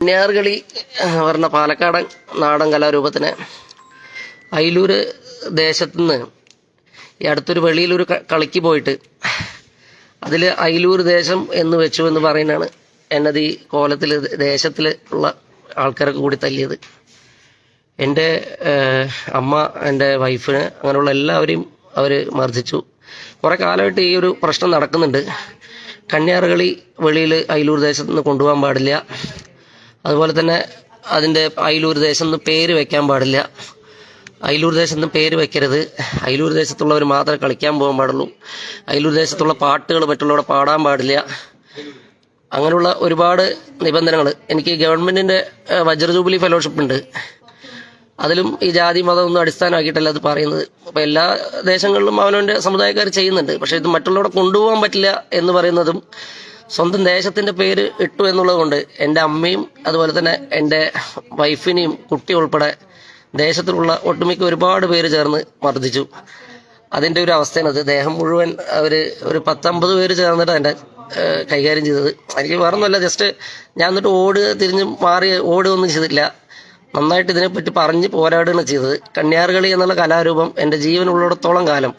കന്യാർകളി പറഞ്ഞ പാലക്കാടൻ നാടൻ കലാരൂപത്തിന് അയിലൂര് ദേശത്തുനിന്ന് ഈ അടുത്തൊരു വെളിയിലൊരു കളിക്ക് പോയിട്ട് അതിൽ അയിലൂർ ദേശം എന്ന് വെച്ചു എന്ന് പറയുന്നതാണ് എന്നത് ഈ കോലത്തിൽ ദേശത്തിൽ ഉള്ള ആൾക്കാരൊക്കെ കൂടി തല്ലിയത്. എന്റെ അമ്മ എന്റെ വൈഫിന് അങ്ങനെയുള്ള എല്ലാവരെയും അവർ മർദ്ദിച്ചു. കുറേ കാലമായിട്ട് ഈ ഒരു പ്രശ്നം നടക്കുന്നുണ്ട്. കന്യാറുകളി വെളിയിൽ അയിലൂർ ദേശത്ത് നിന്ന് കൊണ്ടുപോകാൻ പാടില്ല. അതുപോലെ തന്നെ അതിന്റെ അയിലൂർ ദേശം എന്ന് പേര് വെക്കാൻ പാടില്ല. അയിലൂർ ദേശം എന്ന് പേര് വെക്കരുത്. അയിലൂർ ദേശത്തുള്ളവർ മാത്രമേ കളിക്കാൻ പോകാൻ പാടുള്ളൂ. അയിലൂർ ദേശത്തുള്ള പാട്ടുകൾ മറ്റുള്ളവരെ പാടാൻ പാടില്ല. അങ്ങനെയുള്ള ഒരുപാട് നിബന്ധനകൾ എനിക്ക് ഗവൺമെന്റിന്റെ വജ്ര ജൂബിലി ഫെലോഷിപ്പ് ഉണ്ട്. അതിലും ഈ ജാതി മതം ഒന്നും അടിസ്ഥാനമാക്കിയിട്ടല്ല അത് പറയുന്നത്. അപ്പോൾ എല്ലാ ദേശങ്ങളിലും അവനവന്റെ സമുദായക്കാർ ചെയ്യുന്നുണ്ട്. പക്ഷേ ഇത് മറ്റുള്ളവരെ കൊണ്ടുപോകാൻ പറ്റില്ല എന്ന് പറയുന്നതും സ്വന്തം ദേശത്തിന്റെ പേര് ഇട്ടു എന്നുള്ളത് കൊണ്ട് എന്റെ അമ്മയും അതുപോലെ തന്നെ എന്റെ വൈഫിനെയും കുട്ടി ഉൾപ്പെടെ ദേശത്തിലുള്ള ഒട്ടുമിക്ക ഒരുപാട് പേര് ചേർന്ന് മർദ്ദിച്ചു. അതിന്റെ ഒരു അവസ്ഥയാണത് ദേഹം മുഴുവൻ അവർ ഒരു പത്തമ്പത് പേര് ചേർന്നിട്ട് എന്റെ കൈകാര്യം ചെയ്തത്. എനിക്ക് വേറൊന്നുമല്ല ജസ്റ്റ് ഞാൻ എന്നിട്ട് ഓട് തിരിഞ്ഞ് മാറി ഓടുകയൊന്നും ചെയ്തില്ല നന്നായിട്ട് ഇതിനെപ്പറ്റി പറഞ്ഞ് പോരാടുകയാണ് ചെയ്തത്. കന്യാർകളി എന്നുള്ള കലാരൂപം എന്റെ ജീവനുള്ളിടത്തോളം കാലം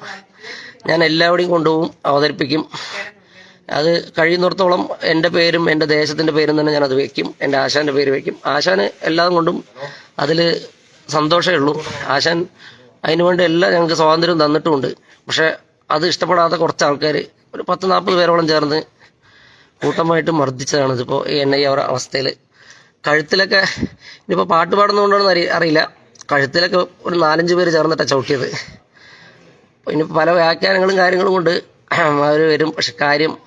ഞാൻ എല്ലാവരുടെയും കൊണ്ടുപോകും അവതരിപ്പിക്കും. അത് കഴിയുന്നിടത്തോളം എന്റെ പേരും എന്റെ ദേശത്തിന്റെ പേരും തന്നെ ഞാനത് വയ്ക്കും എന്റെ ആശാന്റെ പേര് വയ്ക്കും ആശാന് എല്ലാം കൊണ്ടും അതിൽ സന്തോഷമേ ഉള്ളൂ. ആശാൻ അതിനുവേണ്ടി എല്ലാം ഞങ്ങൾക്ക് സ്വാതന്ത്ര്യം തന്നിട്ടുമുണ്ട്. പക്ഷെ അത് ഇഷ്ടപ്പെടാത്ത കുറച്ച് ആൾക്കാർ ഒരു പത്ത് നാൽപ്പത് പേരോളം ചേർന്ന് കൂട്ടമായിട്ട് മർദ്ദിച്ചതാണ് ഇതിപ്പോൾ ഈ എൻ ഐ അവരുടെ അവസ്ഥയിൽ. കഴുത്തിലൊക്കെ ഇനിയിപ്പോൾ പാട്ട് പാടുന്നതുകൊണ്ടാണെന്ന് അറി അറിയില്ല. കഴുത്തിലൊക്കെ ഒരു നാലഞ്ച് പേര് ചേർന്നിട്ടാണ് ചവിട്ടിയത്. ഇനി പല വ്യാഖ്യാനങ്ങളും കാര്യങ്ങളും കൊണ്ട് അവർ വരും. പക്ഷെ കാര്യം